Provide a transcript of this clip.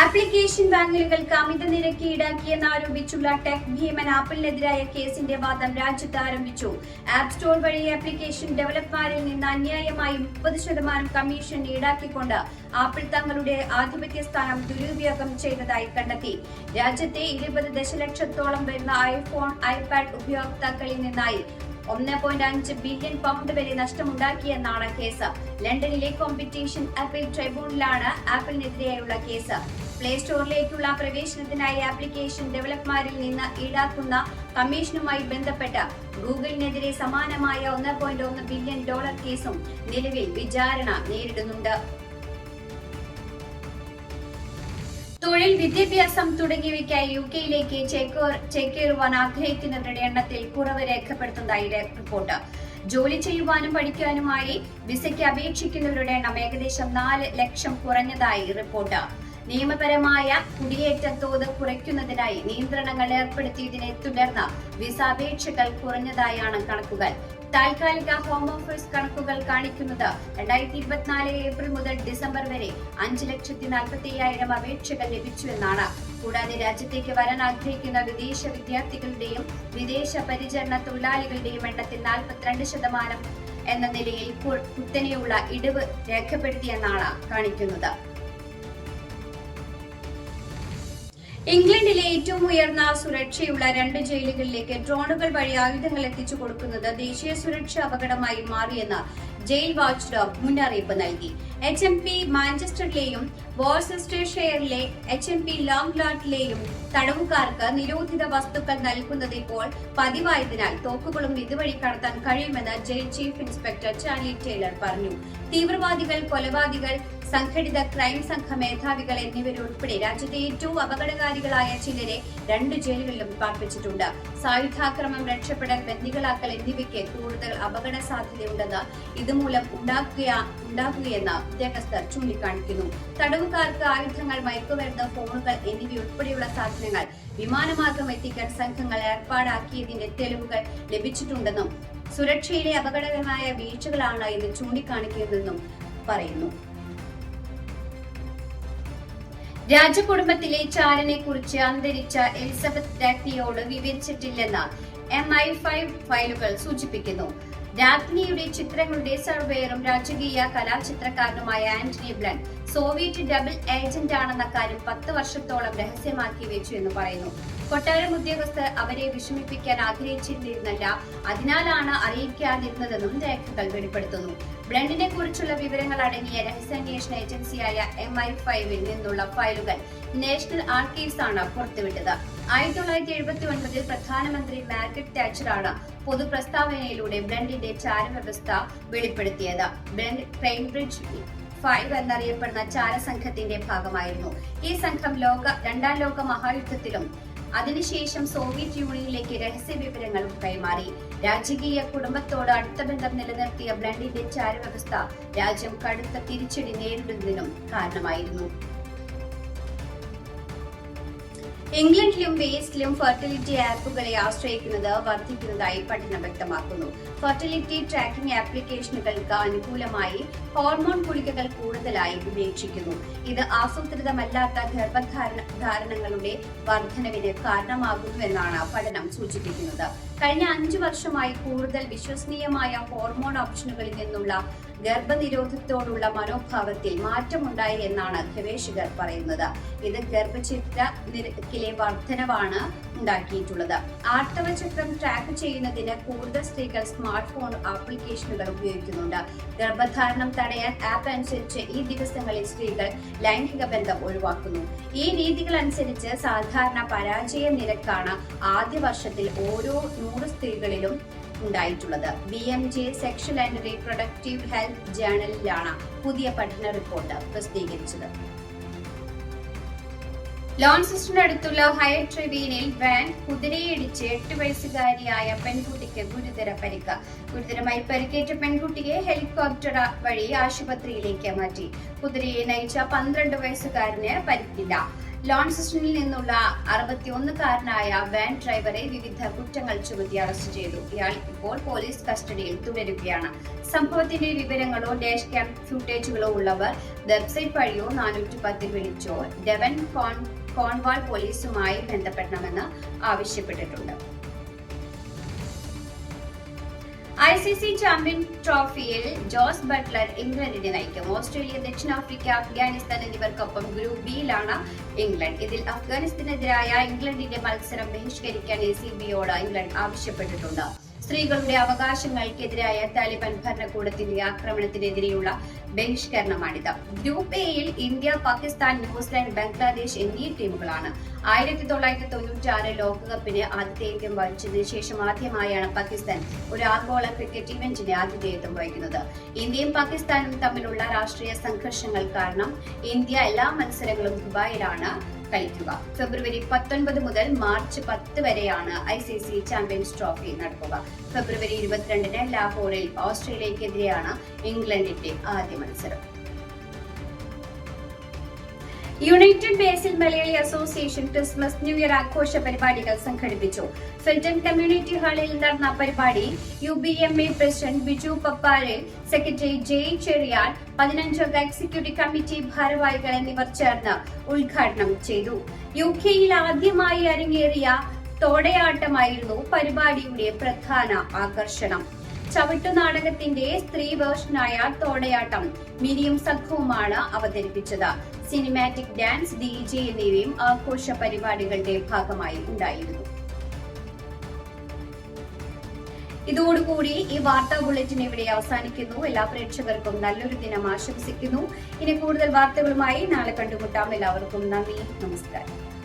application ബാങ്കുകൾക്ക് അമിത നിരക്ക് ഈടാക്കിയെന്ന് ആരോപിച്ചുള്ള ടെക് ഭീമൻ ആപ്പിളിനെതിരായ കേസിന്റെ വാദം രാജ്യത്ത് ആരംഭിച്ചു. ആപ്പ് സ്റ്റോർ വഴി ആപ്ലിക്കേഷൻ ഡെവലപ്പർമാരിൽ നിന്ന് അന്യായമായി മുപ്പത് ശതമാനം കമ്മീഷൻ ഈടാക്കിക്കൊണ്ട് ആപ്പിൾ തങ്ങളുടെ ആധിപത്യ സ്ഥാനം ദുരുപയോഗം ചെയ്തതായി കണ്ടെത്തി. രാജ്യത്തെ ഇരുപത് ദശലക്ഷത്തോളം വരുന്ന ഐഫോൺ ഐപാഡ് ഉപയോക്താക്കളിൽ നിന്നായി ഒന്ന് പോയിന്റ് അഞ്ച് ബില്യൺ പൗണ്ട് വരെ നഷ്ടമുണ്ടാക്കിയെന്നാണ് കേസ്. ലണ്ടനിലെ കോമ്പറ്റീഷൻ അപ്പീൽ ട്രൈബ്യൂണലാണ് ആപ്പിളിനെതിരെയുള്ള കേസ്. പ്ലേ സ്റ്റോറിലേക്കുള്ള പ്രവേശനത്തിനായി ആപ്ലിക്കേഷൻ ഡെവലപ്പർമാരിൽ നിന്ന് ഈടാക്കുന്ന കമ്മീഷനുമായി ബന്ധപ്പെട്ട് ഗൂഗിളിനെതിരെ സമാനമായ ഒന്ന് ബില്യൺ ഡോളർ കേസും നിലവിൽ വിചാരണ നേരിടുന്നുണ്ട്. തൊഴിൽ വിദ്യാഭ്യാസം തുടങ്ങിയവയ്ക്കായി യു കെയിലേക്ക് ചേക്കേറുവാൻ ആഗ്രഹിക്കുന്നവരുടെ എണ്ണത്തിൽ കുറവ് രേഖപ്പെടുത്തുന്നതായി റിപ്പോർട്ട്. ജോലി ചെയ്യുവാനും പഠിക്കാനുമായി വിസയ്ക്ക് അപേക്ഷിക്കുന്നവരുടെ എണ്ണം ഏകദേശം നാല് ലക്ഷം കുറഞ്ഞതായി റിപ്പോർട്ട്. നിയമപരമായ കുടിയേറ്റ തോത് കുറയ്ക്കുന്നതിനായി നിയന്ത്രണങ്ങൾ ഏർപ്പെടുത്തിയതിനെ തുടർന്ന് വിസ അപേക്ഷകൾ കുറഞ്ഞതായാണ് കണക്കുകൾ. താൽക്കാലിക ഹോം ഓഫീസ് കണക്കുകൾ കാണിക്കുന്നത് രണ്ടായിരത്തി ഇരുപത്തിനാല് ഏപ്രിൽ മുതൽ ഡിസംബർ വരെ അഞ്ച് ലക്ഷത്തി നാൽപ്പത്തി അയ്യായിരം അപേക്ഷകൾ ലഭിച്ചുവെന്നാണ് കൂടാതെ രാജ്യത്തേക്ക് വരാൻ ആഗ്രഹിക്കുന്ന വിദേശ വിദ്യാർത്ഥികളുടെയും വിദേശ പരിചരണ തൊഴിലാളികളുടെയും എണ്ണത്തിൽ നാൽപ്പത്തിരണ്ട് ശതമാനം എന്ന നിലയിൽ കുത്തനെയുള്ള ഇടിവ് രേഖപ്പെടുത്തിയെന്നാണ് കാണിക്കുന്നത്. ഇംഗ്ലണ്ടിലെ ഏറ്റവും ഉയർന്ന സുരക്ഷയുള്ള രണ്ട് ജയിലുകളിലേക്ക് ഡ്രോണുകൾ വഴി ആയുധങ്ങൾ എത്തിച്ചു കൊടുക്കുന്നത് ദേശീയ സുരക്ഷാ അപകടമായി മാറിയെന്ന് ജയിൽ വാച്ച് ഡോഗ് മുന്നറിയിപ്പ് നൽകി. എച്ച് എം പി മാഞ്ചസ്റ്ററിലെയും വോൾസെസ്റ്റർഷെയറിലെ എച്ച് എം പി ലോങ്ലാട്ടിലെയും തടവുകാർക്ക് നിരോധിത വസ്തുക്കൾ നൽകുന്നത് ഇപ്പോൾ പതിവായതിനാൽ തോക്കുകളും ഇതുവഴി കടത്താൻ കഴിയുമെന്ന് jail chief inspector Charlie Tyler പറഞ്ഞു. തീവ്രവാദികൾ കൊലപാതകൾ സംഘടിത ക്രൈം സംഘ മേധാവികൾ എന്നിവരുൾപ്പെടെ രാജ്യത്തെ ഏറ്റവും അപകടകാരികളായ ചിലരെ രണ്ട് ജയിലുകളിലും പാർപ്പിച്ചിട്ടുണ്ട്. സായുധാക്രമം രക്ഷപ്പെടൽ ബന്ദികളാക്കൽ എന്നിവയ്ക്ക് കൂടുതൽ അപകട സാധ്യതയുണ്ടെന്ന് ഇതുമൂലം ഉണ്ടാക്കുക ഉണ്ടാക്കുകയെന്ന് ഉദ്യോഗസ്ഥർ ചൂണ്ടിക്കാണിക്കുന്നു. തടവുകാർക്ക് ആയുധങ്ങൾ മയക്കുമരുന്ന് ഫോണുകൾ എന്നിവയുൾപ്പെടെയുള്ള സാധനങ്ങൾ വിമാനമാർഗം എത്തിക്കാൻ സംഘങ്ങൾ ഏർപ്പാടാക്കിയതിന്റെ തെളിവുകൾ ലഭിച്ചിട്ടുണ്ടെന്നും സുരക്ഷയിലെ അപകടകരമായ വീഴ്ചകളാണ് ഇത് ചൂണ്ടിക്കാണിക്കുന്നതെന്നും പറയുന്നു. രാജകുടുംബത്തിലെ ചാരനെ കുറിച്ച് അന്തരിച്ച എലിസബത്ത് രാജ്ഞിയോട് വിവരിച്ചിട്ടില്ലെന്ന് എം ഐ ഫൈവ് ഫയലുകൾ സൂചിപ്പിക്കുന്നു. രാജ്ഞിയുടെ ചിത്രങ്ങളുടെ സർവേയറും രാജകീയ കലാചിത്രകാരനുമായ Anthony Blunt Soviet double agent ആണെന്ന കാര്യം പത്ത് വർഷത്തോളം രഹസ്യമാക്കി വെച്ചു എന്ന് പറയുന്നു. കൊട്ടാരം ഉദ്യോഗസ്ഥർ അവരെ വിഷമിപ്പിക്കാൻ ആഗ്രഹിച്ചിരുന്നില്ല അതിനാലാണ് അറിയിക്കാതിരുന്നതെന്നും രേഖകൾ വെളിപ്പെടുത്തുന്നു. ബ്ലണ്ടിനെ കുറിച്ചുള്ള വിവരങ്ങൾ അടങ്ങിയ രഹസ്യാന്വേഷണ ഏജൻസിയായ എം ഐ ഫൈവിൽ നിന്നുള്ള ഫയലുകൾ നാഷണൽ ആർക്കൈവ്സ് ആണ് പുറത്തുവിട്ടത്. ആയിരത്തി തൊള്ളായിരത്തി എഴുപത്തി ഒൻപതിൽ പ്രധാനമന്ത്രി മാർഗറ്റ് താച്ചറാണ് പൊതുപ്രസ്താവനയിലൂടെ ബ്രണ്ടിന്റെ ചാരവ്യവസ്ഥ വെളിപ്പെടുത്തിയത്. ബ്ലണ്ട് ക്രൈംബ്രിഡ്ജ് ഫൈവ് എന്നറിയപ്പെടുന്ന ചാരസംഘത്തിന്റെ ഭാഗമായിരുന്നു. ഈ സംഘം ലോക രണ്ടാം ലോക മഹായുദ്ധത്തിലും അതിനുശേഷം സോവിയറ്റ് യൂണിയനിലേക്ക് രഹസ്യ വിവരങ്ങൾ കൈമാറി. രാജകീയ കുടുംബത്തോട് അടുത്ത ബന്ധം നിലനിർത്തിയ ബ്ലണ്ടിന്റെ ചാരവ്യവസ്ഥ രാജ്യം കടുത്ത തിരിച്ചടി നേരിടുന്നതിനും കാരണമായിരുന്നു. ഇംഗ്ലണ്ടിലും വേസ്റ്റിലും ഫെർട്ടിലിറ്റി ആപ്പുകളെ ആശ്രയിക്കുന്നത് വർദ്ധിക്കുന്നതായി പഠനം വ്യക്തമാക്കുന്നു. ഫെർട്ടിലിറ്റി ട്രാക്കിംഗ് ആപ്ലിക്കേഷനുകൾക്ക് അനുകൂലമായി ഹോർമോൺ ഗുളികകൾ കൂടുതലായി ഉപേക്ഷിക്കുന്നു. ഇത് ആസൂത്രിതമല്ലാത്ത ഗർഭധാരണ ധാരണങ്ങളുടെ വർധനവിന് കാരണമാകുന്നുവെന്നാണ് പഠനം സൂചിപ്പിക്കുന്നത്. കഴിഞ്ഞ അഞ്ചു വർഷമായി കൂടുതൽ വിശ്വസനീയമായ ഹോർമോൺ ഓപ്ഷനുകളിൽ നിന്നുള്ള ഗർഭനിരോധത്തോടുള്ള മനോഭാവത്തിൽ മാറ്റമുണ്ടായി എന്നാണ് ഗവേഷകർ പറയുന്നത്. ഇത് ഗർഭചിത്ര നിരക്കിലെ വർധനവാണ്. ഉണ്ടാക്കിയിട്ടുള്ളത്. ആർത്തവചക്രം ട്രാക്ക് ചെയ്യുന്നതിന് കൂടുതൽ സ്ത്രീകൾ സ്മാർട്ട് ഫോൺ ആപ്ലിക്കേഷനുകൾ ഉപയോഗിക്കുന്നുണ്ട്. ഗർഭധാരണം തടയാൻ ആപ്പ് അനുസരിച്ച് ഈ ദിവസങ്ങളിൽ സ്ത്രീകൾ ലൈംഗിക ബന്ധം ഒഴിവാക്കുന്നു. ഈ രീതികൾ അനുസരിച്ച് സാധാരണ പരാജയ നിരക്കാണ് ആദ്യ വർഷത്തിൽ ഓരോ നൂറ് സ്ത്രീകളിലും ഉണ്ടായിട്ടുള്ളത്. B M J sexual and reproductive health ജേണലിലാണ് പുതിയ പഠന റിപ്പോർട്ട് പ്രസിദ്ധീകരിച്ചത്. ലോൺസിസ്റ്റിനടുത്തുള്ള ഹയർ ട്രിബീനിൽ വാൻ കുതിരയിടിച്ച് എട്ട് വയസ്സുകാരിയായ പെൺകുട്ടിക്ക് ഗുരുതര പരിക്ക്. ഗുരുതരമായി പരിക്കേറ്റ പെൺകുട്ടിയെ ഹെലികോപ്റ്റർ വഴി ആശുപത്രിയിലേക്ക് മാറ്റി. കുതിരയെ നയിച്ച പന്ത്രണ്ട് വയസ്സുകാരന് പരിക്കില്ല. ലോൺസിസ്റ്റിനിൽ നിന്നുള്ള അറുപത്തിയൊന്നുകാരനായ വാൻ ഡ്രൈവറെ വിവിധ കുറ്റങ്ങൾ ചുമത്തി അറസ്റ്റ് ചെയ്തു. ഇയാൾ ഇപ്പോൾ പോലീസ് കസ്റ്റഡിയിൽ തുടരുകയാണ്. സംഭവത്തിന്റെ വിവരങ്ങളോ ഡാഷ് ക്യാം ഫുട്ടേജുകളോ ഉള്ളവർ വെബ്സൈറ്റ് വഴിയോ നാനൂറ്റി പത്തിൽ വിളിച്ചോ. ഡെവൻ കോൺ കോൺവാൾ പോലീസുമായി ബന്ധപ്പെടണമെന്ന് ആവശ്യപ്പെട്ടിട്ടുണ്ട്. ഐ സി സി ചാമ്പ്യൻ ട്രോഫിയിൽ ജോസ് ബട്ട്ലർ ഇംഗ്ലണ്ടിനെ നയിക്കും. ഓസ്ട്രേലിയ ദക്ഷിണാഫ്രിക്ക അഫ്ഗാനിസ്ഥാൻ എന്നിവർക്കൊപ്പം ഗ്രൂപ്പ് ബിയിലാണ് ഇംഗ്ലണ്ട്. ഇതിൽ അഫ്ഗാനിസ്ഥാനെതിരായ ഇംഗ്ലണ്ടിന്റെ മത്സരം ബഹിഷ്കരിക്കാൻ എ സി ബിയോട് ഇംഗ്ലണ്ട് ആവശ്യപ്പെട്ടിട്ടുണ്ട്. സ്ത്രീകളുടെ അവകാശങ്ങൾക്കെതിരായ താലിബാൻ ഭരണകൂടത്തിന്റെ ആക്രമണത്തിനെതിരെയുള്ള ബഹിഷ്കരണമാണിത്. ഗ്രൂപ്പ് എയിൽ India Pakistan New Zealand Bangladesh എന്നീ ടീമുകളാണ് ആയിരത്തി തൊള്ളായിരത്തി തൊണ്ണൂറ്റി ആറ് ലോകകപ്പിന് ആതിഥേയത്വം വഹിച്ചതിന് ശേഷം ആദ്യമായാണ് പാകിസ്ഥാൻ ഒരു ആഗോള ക്രിക്കറ്റ് ഇവന്റിന് ആതിഥേയത്വം വഹിക്കുന്നത്. ഇന്ത്യയും പാകിസ്ഥാനും തമ്മിലുള്ള രാഷ്ട്രീയ സംഘർഷങ്ങൾ കാരണം ഇന്ത്യ എല്ലാ മത്സരങ്ങളും ദുബായിലാണ്. കളിക്കുക. ഫെബ്രുവരി പത്തൊൻപത് മുതൽ മാർച്ച് പത്ത് വരെയാണ് I C C champions trophy നടക്കുക. ഫെബ്രുവരി ഇരുപത്തിരണ്ടിന് ലാഹോറിൽ ഓസ്ട്രേലിയക്കെതിരെയാണ് ഇംഗ്ലണ്ടിന്റെ ആദ്യ മത്സരം. യുണൈറ്റഡ് ബേസിൽ Malayali association Christmas new year ആഘോഷ പരിപാടികൾ സംഘടിപ്പിച്ചു. ഫിൽട്ടൺ കമ്മ്യൂണിറ്റി ഹാളിൽ നടന്ന പരിപാടി U B M A president Biju പപ്പാരെ secretary J Cherian പതിനഞ്ചംഗ എക്സിക്യൂട്ടീവ് കമ്മിറ്റി ഭാരവാഹികൾ എന്നിവർ ചേർന്ന് ഉദ്ഘാടനം ചെയ്തു. യു കെയിൽ ആദ്യമായി അരങ്ങേറിയ തോടയാട്ടമായിരുന്നു പരിപാടിയുടെ പ്രധാന ആകർഷണം. ചവിട്ടുനാടകത്തിന്റെ സ്ത്രീ വേർഷനായ തോടയാട്ടം മിനിയും സംഘവുമാണ് അവതരിപ്പിച്ചത്. സിനിമാറ്റിക് ഡാൻസ് ഡി ജെ എന്നിവയും ആഘോഷ പരിപാടികളുടെ ഭാഗമായി ഉണ്ടായിരുന്നു. ഇതോടുകൂടി ഈ വാർത്താ ബുള്ളറ്റിൻ ഇവിടെ അവസാനിക്കുന്നു. എല്ലാ പ്രേക്ഷകർക്കും നല്ലൊരു ദിനം ആശംസിക്കുന്നു. ഇനി കൂടുതൽ വാർത്തകളുമായി നാളെ കണ്ടുമുട്ടാം. എല്ലാവർക്കും നന്ദി നമസ്കാരം.